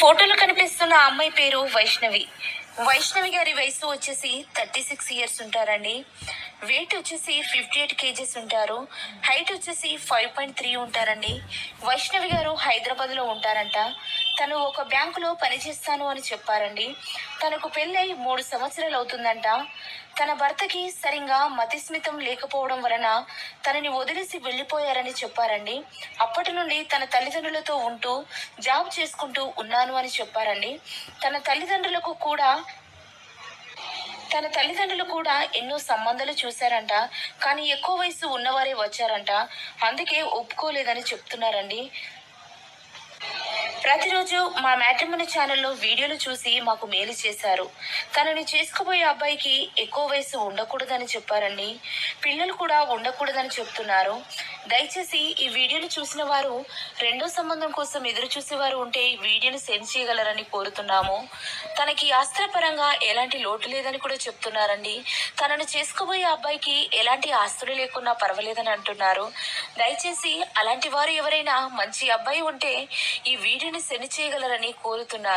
ఫోటోలో కనిపిస్తున్న అమ్మాయి పేరు వైష్ణవి. వైష్ణవి గారి వయసు వచ్చేసి థర్టీ సిక్స్ ఇయర్స్ ఉంటారండి. వెయిట్ వచ్చేసి ఫిఫ్టీ ఎయిట్ కేజెస్ ఉంటారు. హైట్ వచ్చేసి ఫైవ్ పాయింట్ త్రీ ఉంటారండి. వైష్ణవి గారు హైదరాబాద్లో ఉంటారంట. తను ఒక బ్యాంకులో పనిచేస్తాను అని చెప్పారండి. తనకు పెళ్ళై మూడు సంవత్సరాలు అవుతుందంట తన భర్తకి సరిగా మతిస్మితం లేకపోవడం వలన తనని వదిలేసి వెళ్ళిపోయారని చెప్పారండి. అప్పటి నుండి తన తల్లిదండ్రులతో ఉంటూ జాబ్ చేసుకుంటూ ఉన్నాను అని చెప్పారండి. తన తల్లిదండ్రులకు కూడా తన తల్లిదండ్రులు కూడా ఎన్నో సంబంధాలు చూశారంట. కానీ ఎక్కువ వయసు ఉన్నవారే వచ్చారంట. అందుకే ఒప్పుకోలేదని చెప్తున్నారండి. ప్రతిరోజు మా మ్యాట్రిమోని ఛానల్లో వీడియోలు చూసి మాకు మేలు చేశారు. తనని చేసుకుపోయే అబ్బాయికి ఎక్కువ వయసు ఉండకూడదని చెప్పారండి పిల్లలు కూడా ఉండకూడదని చెప్తున్నారు. దయచేసి ఈ వీడియోను చూసిన వారు రెండో సంబంధం కోసం ఎదురు చూసేవారు ఉంటే ఈ వీడియోను సెండ్ చేయగలరని కోరుతున్నాము. తనకి ఆస్త్రపరంగా ఎలాంటి లోటు లేదని కూడా చెప్తున్నారండి. తనను చేసుకోబోయే అబ్బాయికి ఎలాంటి ఆస్తులు లేకున్నా పర్వాలేదని అంటున్నారు. దయచేసి అలాంటి వారు ఎవరైనా మంచి అబ్బాయి ఉంటే ఈ వీడియోని సెండ్ చేయగలరని కోరుతున్నారు.